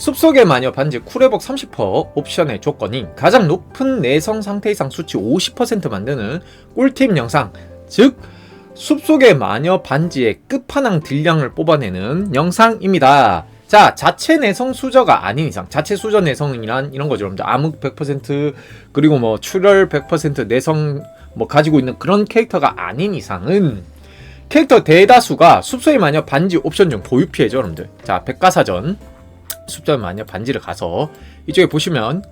숲속의 마녀 반지 쿨회복 30% 옵션의 조건인 가장 높은 내성 상태 이상 수치 50% 만드는 꿀팁 영상 즉 숲속의 마녀 반지의 끝판왕 딜량을 뽑아내는 영상입니다. 자, 자체 내성 수저가 아닌 이상, 자체 수저 내성이란 이런 거죠. 여러분들 암흑 100% 그리고 뭐 출혈 100% 내성 뭐 가지고 있는 그런 캐릭터가 아닌 이상은 캐릭터 대다수가 숲속의 마녀 반지 옵션 중 보유 피해죠, 여러분들. 자, 백과사전 숲속의 마녀 반지를 가서 이쪽에 보시면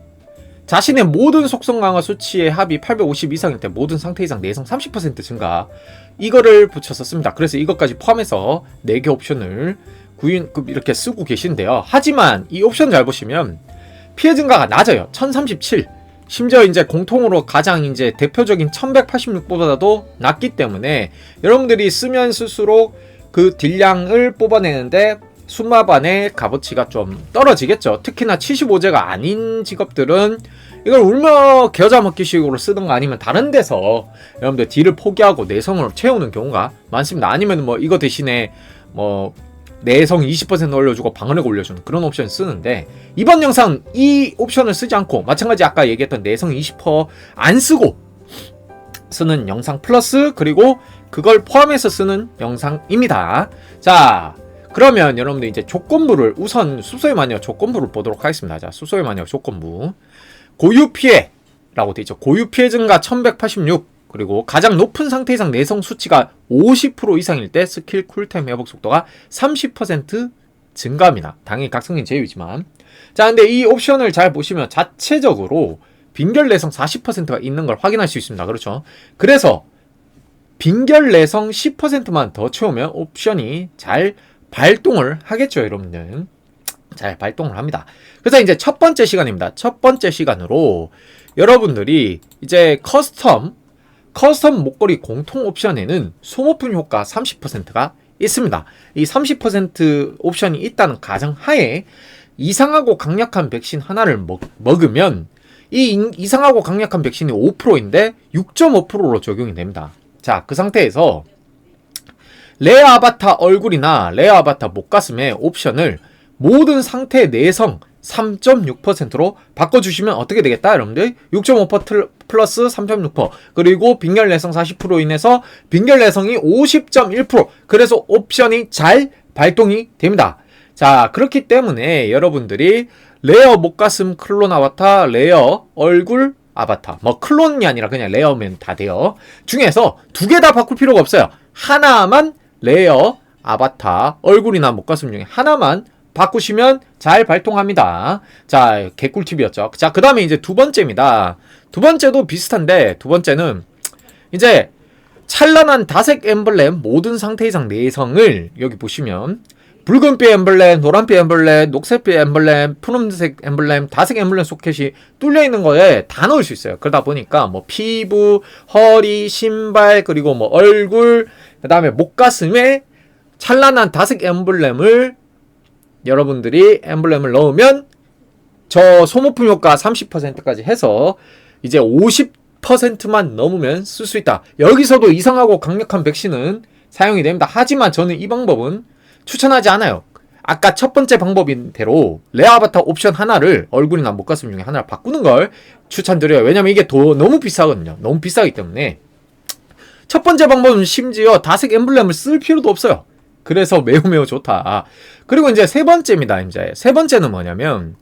자신의 모든 속성 강화 수치의 합이 850 이상일 때 모든 상태 이상 내성 30% 증가 이거를 붙여서 씁니다. 그래서 이것까지 포함해서 4개 옵션을 구인급 이렇게 쓰고 계신데요. 하지만 이 옵션 잘 보시면 피해 증가가 낮아요. 1037. 심지어 이제 공통으로 가장 이제 대표적인 1186보다도 낮기 때문에 여러분들이 쓰면 쓸수록 그 딜량을 뽑아내는데 순마반의 값어치가 좀 떨어지겠죠. 특히나 75제가 아닌 직업들은 이걸 울며 겨자 먹기식으로 쓰든가 아니면 다른 데서 여러분들 딜을 포기하고 내성을 채우는 경우가 많습니다. 아니면 뭐 이거 대신에 뭐 내성 20% 올려주고 방어력 올려주는 그런 옵션을 쓰는데 이번 영상 이 옵션을 쓰지 않고 마찬가지 아까 얘기했던 내성 20%안 쓰고 쓰는 영상 플러스 그리고 그걸 포함해서 쓰는 영상입니다. 자, 그러면 여러분들 이제 조건부를 우선 수소의 마녀 조건부를 보도록 하겠습니다. 자, 수소의 마녀 조건부. 고유 피해라고 되어 있죠. 고유 피해 증가 1186 그리고 가장 높은 상태 이상 내성 수치가 50% 이상일 때 스킬 쿨타임 회복 속도가 30% 증가합니다. 당연히 각성인 제외지만. 자, 근데 이 옵션을 잘 보시면 자체적으로 빈결 내성 40%가 있는 걸 확인할 수 있습니다. 그렇죠? 그래서 빈결 내성 10%만 더 채우면 옵션이 잘 발동을 하겠죠, 여러분들. 잘 발동을 합니다. 그래서 이제 첫 번째 시간입니다. 첫 번째 시간으로 여러분들이 이제 커스텀 커스텀 목걸이 공통 옵션에는 소모품 효과 30%가 있습니다. 이 30% 옵션이 있다는 가정 하에 이상하고 강력한 백신 하나를 먹, 먹으면 이 이상하고 강력한 백신이 5%인데 6.5%로 적용이 됩니다. 자, 그 상태에서 레어 아바타 얼굴이나 레어 아바타 목가슴의 옵션을 모든 상태 내성 3.6%로 바꿔주시면 어떻게 되겠다 여러분들? 6.5% 플러스 3.6% 그리고 빈결 내성 40%로 인해서 빈결 내성이 50.1% 그래서 옵션이 잘 발동이 됩니다. 자 그렇기 때문에 여러분들이 레어 목가슴 클론 아바타 레어 얼굴 아바타. 뭐 클론이 아니라 그냥 레어면 다 돼요. 중에서 두 개 다 바꿀 필요가 없어요. 하나만 레어 아바타 얼굴이나 목가슴 중에 하나만 바꾸시면 잘 발동합니다. 자, 개꿀팁이었죠. 자, 그 다음에 이제 두 번째입니다. 두 번째도 비슷한데, 두 번째는 이제 찬란한 다색 엠블렘 모든 상태 이상 내성을 여기 보시면 붉은빛 엠블렘, 노란빛 엠블렘, 녹색빛 엠블렘, 푸른색 엠블렘, 다색 엠블렘 소켓이 뚫려 있는 거에 다 넣을 수 있어요. 그러다 보니까 뭐 피부, 허리, 신발, 그리고 뭐 얼굴, 그 다음에 목가슴에 찬란한 다색 엠블렘을 여러분들이 엠블렘을 넣으면 저 소모품 효과 30%까지 해서 이제 50%만 넘으면 쓸 수 있다. 여기서도 이상하고 강력한 백신은 사용이 됩니다. 하지만 저는 이 방법은 추천하지 않아요. 아까 첫 번째 방법인 대로 레어 아바타 옵션 하나를 얼굴이나 목가슴 중에 하나를 바꾸는 걸 추천드려요. 왜냐면 이게 더 너무 비싸거든요. 너무 비싸기 때문에 첫 번째 방법은 심지어 다색 엠블렘을 쓸 필요도 없어요. 그래서 매우 매우 좋다. 그리고 이제 세 번째입니다. 이제 세 번째는 뭐냐면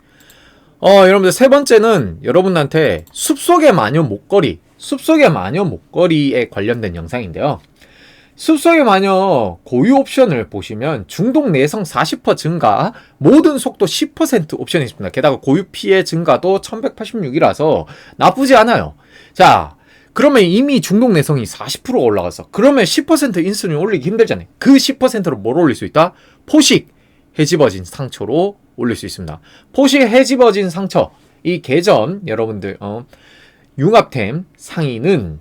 어 여러분들 세 번째는 여러분한테 숲속의 마녀 목걸이, 숲속의 마녀 목걸이에 관련된 영상인데요. 숲속의 마녀 고유 옵션을 보시면 중독 내성 40% 증가, 모든 속도 10% 옵션이 있습니다. 게다가 고유 피해 증가도 1186이라서 나쁘지 않아요. 자, 그러면 이미 중독 내성이 40%가 올라갔어. 그러면 10% 인슐린 올리기 힘들잖아요. 그 10%로 뭘 올릴 수 있다? 포식 해집어진 상처로 올릴 수 있습니다. 포식 해집어진 상처 이 개점 여러분들 어, 융합템 상위는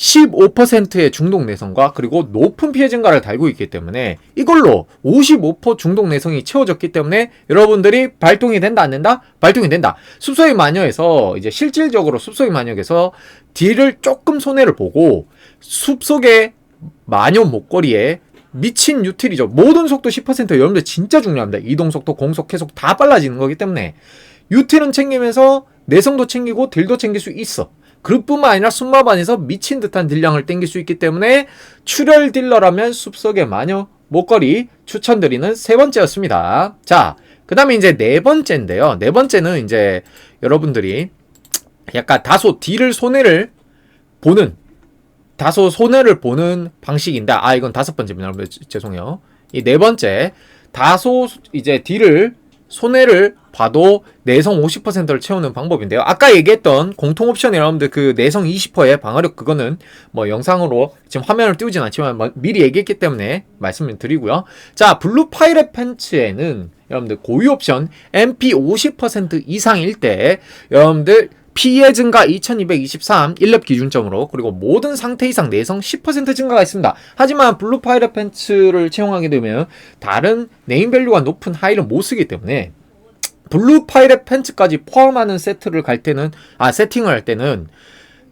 15%의 중독 내성과 그리고 높은 피해 증가를 달고 있기 때문에 이걸로 55% 중독 내성이 채워졌기 때문에 여러분들이 발동이 된다 안 된다? 발동이 된다. 숲속의 마녀에서 이제 실질적으로 숲속의 마녀에서 딜을 조금 손해를 보고 숲속의 마녀 목걸이에 미친 유틸이죠. 모든 속도 10% 여러분들 진짜 중요합니다. 이동 속도, 공속, 해속 다 빨라지는 거기 때문에 유틸은 챙기면서 내성도 챙기고 딜도 챙길 수 있어. 그뿐만 아니라 숨밥 안에서 미친 듯한 딜량을 땡길 수 있기 때문에 출혈 딜러라면 숲속의 마녀 목걸이 추천드리는 세 번째였습니다. 자, 그 다음에 이제 네 번째인데요. 네 번째는 이제 여러분들이 약간 다소 딜을 손해를 보는 다소 손해를 보는 방식인데 아 이건 다섯 번째입니다 여러분 죄송해요 이 네 번째 다소 이제 딜을 손해를 봐도 내성 50%를 채우는 방법인데요. 아까 얘기했던 공통 옵션 여러분들 그 내성 20%의 방어력 그거는 뭐 영상으로 지금 화면을 띄우진 않지만 뭐 미리 얘기했기 때문에 말씀을 드리고요. 자 블루 파이렛 팬츠에는 여러분들 고유 옵션 MP 50% 이상일 때 여러분들 피해 증가 2223 1렙 기준점으로 그리고 모든 상태 이상 내성 10% 증가가 있습니다. 하지만 블루 파이럿 팬츠를 채용하게 되면 다른 네임 밸류가 높은 하이를 못 쓰기 때문에 블루 파이럿 팬츠까지 포함하는 세트를 갈 때는 아 세팅을 할 때는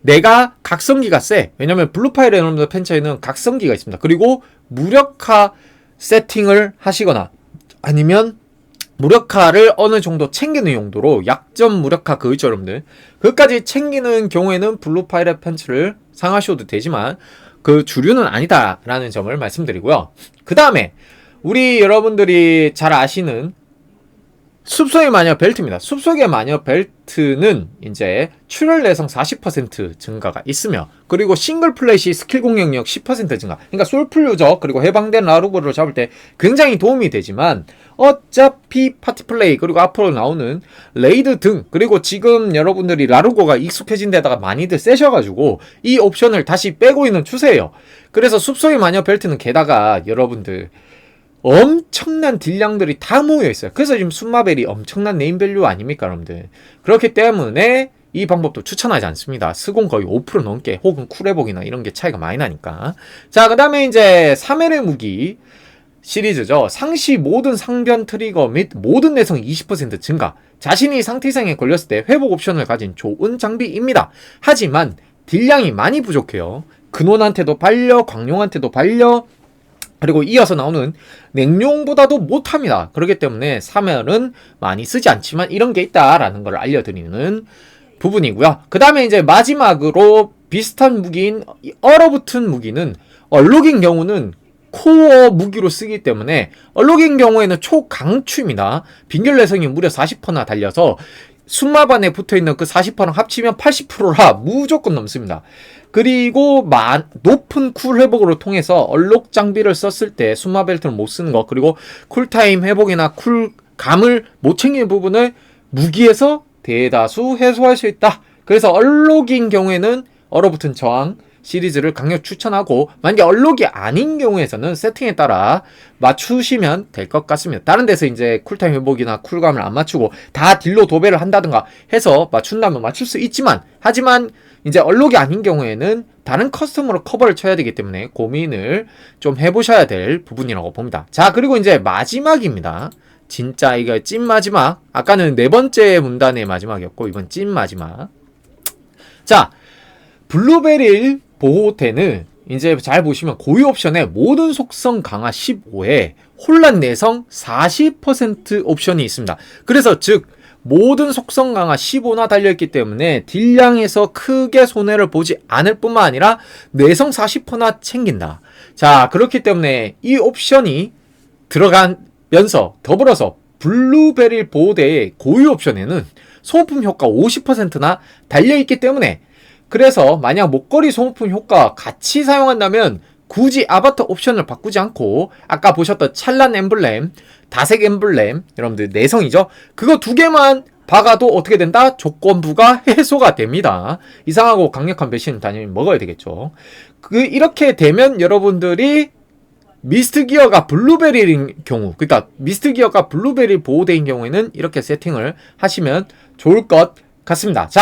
내가 각성기가 세. 왜냐면 블루 파이럿 여러분들 팬츠에는 각성기가 있습니다. 그리고 무력화 세팅을 하시거나 아니면 무력화를 어느 정도 챙기는 용도로 약점 무력화 그 있죠 여러분들 그까지 챙기는 경우에는 블루 파이렛 팬츠를 상하셔도 되지만 그 주류는 아니다라는 점을 말씀드리고요. 그 다음에 우리 여러분들이 잘 아시는 숲속의 마녀 벨트입니다. 숲속의 마녀 벨트는 이제 출혈 내성 40% 증가가 있으며 그리고 싱글 플래시 스킬 공격력 10% 증가. 그러니까 솔플 유저 그리고 해방된 라루브를 잡을 때 굉장히 도움이 되지만 어차피 파티 플레이 그리고 앞으로 나오는 레이드 등 그리고 지금 여러분들이 라루고가 익숙해진 데다가 많이들 세셔가지고 이 옵션을 다시 빼고 있는 추세예요. 그래서 숲속의 마녀 벨트는 게다가 여러분들 엄청난 딜량들이 다 모여 있어요. 그래서 지금 순마벨이 엄청난 네임밸류 아닙니까, 여러분들? 그렇기 때문에 이 방법도 추천하지 않습니다. 스공 거의 5% 넘게 혹은 쿨회복이나 이런 게 차이가 많이 나니까. 자, 그 다음에 이제 3L의 무기 시리즈죠. 상시 모든 상변 트리거 및 모든 내성 20% 증가. 자신이 상태 이상에 걸렸을 때 회복 옵션을 가진 좋은 장비입니다. 하지만 딜량이 많이 부족해요. 근원한테도 발려, 광룡한테도 발려, 그리고 이어서 나오는 냉룡보다도 못합니다. 그렇기 때문에 사면은 많이 쓰지 않지만 이런 게 있다라는 걸 알려드리는 부분이고요. 그 다음에 이제 마지막으로 비슷한 무기인 얼어붙은 무기는 얼룩인 경우는 코어 무기로 쓰기 때문에 얼룩인 경우에는 초강추입니다. 빙결 내성이 무려 40%나 달려서 순마반에 붙어 있는 그 40%랑 합치면 80%라 무조건 넘습니다. 그리고 마, 높은 쿨 회복으로 통해서 얼록 장비를 썼을 때 순마 벨트를 못 쓰는 거 그리고 쿨타임 회복이나 쿨감을 못 챙기는 부분을 무기에서 대다수 해소할 수 있다. 그래서 얼록인 경우에는 얼어붙은 저항 시리즈를 강력 추천하고 만약에 얼록이 아닌 경우에서는 세팅에 따라 맞추시면 될 것 같습니다. 다른 데서 이제 쿨타임 회복이나 쿨감을 안 맞추고 다 딜로 도배를 한다든가 해서 맞춘다면 맞출 수 있지만 하지만 이제 얼록이 아닌 경우에는 다른 커스텀으로 커버를 쳐야 되기 때문에 고민을 좀 해보셔야 될 부분이라고 봅니다. 자 그리고 이제 마지막입니다. 진짜 이거 찐 마지막 아까는 네 번째 문단의 마지막이었고 이번 찐 마지막 자 블루베릴 보호대는 이제 잘 보시면 고유 옵션에 모든 속성 강화 15에 혼란 내성 40% 옵션이 있습니다. 그래서 즉 모든 속성 강화 15나 달려있기 때문에 딜량에서 크게 손해를 보지 않을 뿐만 아니라 내성 40%나 챙긴다. 자 그렇기 때문에 이 옵션이 들어가면서 더불어서 블루베릴 보호대의 고유 옵션에는 소모품 효과 50%나 달려있기 때문에 그래서 만약 목걸이 소모품 효과 같이 사용한다면 굳이 아바타 옵션을 바꾸지 않고 아까 보셨던 찰란 엠블렘, 다색 엠블렘 여러분들 내성이죠. 그거 두 개만 박아도 어떻게 된다? 조건부가 해소가 됩니다. 이상하고 강력한 배신은 당연히 먹어야 되겠죠. 그 이렇게 되면 여러분들이 미스트 기어가 블루베리인 경우, 그러니까 미스트 기어가 블루베리 보호대인 경우에는 이렇게 세팅을 하시면 좋을 것 같습니다. 자,